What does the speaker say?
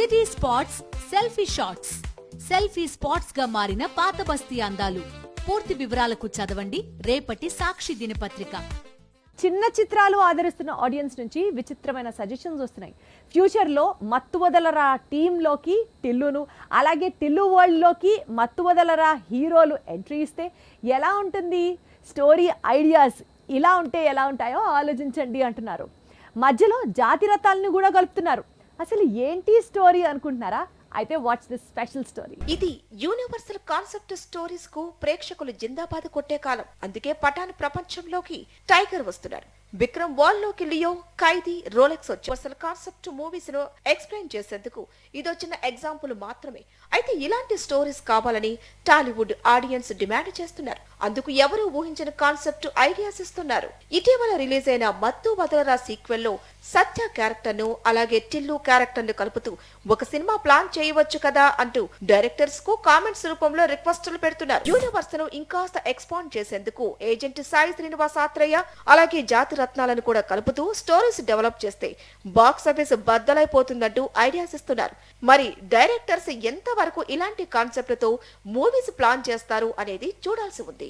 City spots selfie shots selfie స్పాట్స్గా మారిన పాత బస్తీ అందాలు. పూర్తి వివరాలకు చదవండి. రేపటి సాక్షి దినపత్రిక. చిన్న చిత్రాలు ఆదరిస్తున్న ఆడియన్స్ నుంచి విచిత్రమైన సజెషన్స్ వస్తున్నాయి. ఫ్యూచర్లో మత్తు వదలరా టీంలోకి టిల్లును. అలాగే టిల్లు వరల్డ్లోకి మత్తు వదలరా హీరోలు ఎంట్రీ ఇస్తే ఎలా ఉంటుంది? స్టోరీ ఐడియాస్ ఇలా ఉంటే ఎలా ఉంటాయో ఆలోచించండి అంటున్నారు. మధ్యలో జాతి రథాలను కూడా కలుపుతున్నారు. అసలు ఏంటి స్టోరీ అనుకుంటున్నారా? అయితే వాట్స్ దిస్ స్పెషల్ స్టోరీ ఇది యూనివర్సల్ కాన్సెప్ట్ స్టోరీస్కు ప్రేక్షకులు జిందాబాద్ కొట్టే కాలం. అందుకే పఠాన్ ప్రపంచంలోకి టైగర్ వస్తున్నారు. విక్రమ్ వాల్లోకి లియో ఖైదీ రోలెక్స్ వచ్చి అసలు కాన్సెప్ట్ మూవీస్ను ఎక్స్ప్లెయిన్ చేసేందుకు ఇదొచ్చిన ఎగ్జాంపుల్ మాత్రమే. అయితే ఇలాంటి స్టోరీస్ కావాలని టాలీవుడ్ ఆడియన్స్ డిమాండ్ చేస్తున్నారు. అందుకు ఎవరు ఊహించిన కాన్సెప్ట్ ఐడియాస్ ఇస్తున్నారు. ఇటీవల రిలీజ్ అయిన మత్తు వదలరా సీక్వెల్లో సత్య క్యారెక్టర్ను అలాగే టిల్లు క్యారెక్టర్ను కలుపుతూ ఒక సినిమా ప్లాన్ చేయవచ్చు కదా అంటూ డైరెక్టర్స్కు కామెంట్స్ రూపంలో రిక్వెస్టులు పెడుతున్నారు. యూనివర్స్ను ఇంకాస్త ఎక్స్పాండ్ చేసేందుకు ఏజెంట్ సాయి శ్రీనివాస్ ఆత్రేయ అలాగే జాతి రత్నాలను కూడా కలుపుతూ స్టోరీస్ డెవలప్ చేస్తే బాక్స్ ఆఫీస్ బద్దలైపోతుందంటూ ఐడియాస్ ఇస్తున్నారు. మరి డైరెక్టర్స్ ఎంత వరకు ఇలాంటి కాన్సెప్ట్లతో మూవీస్ ప్లాన్ చేస్తారు అనేది చూడాల్సి ఉంది.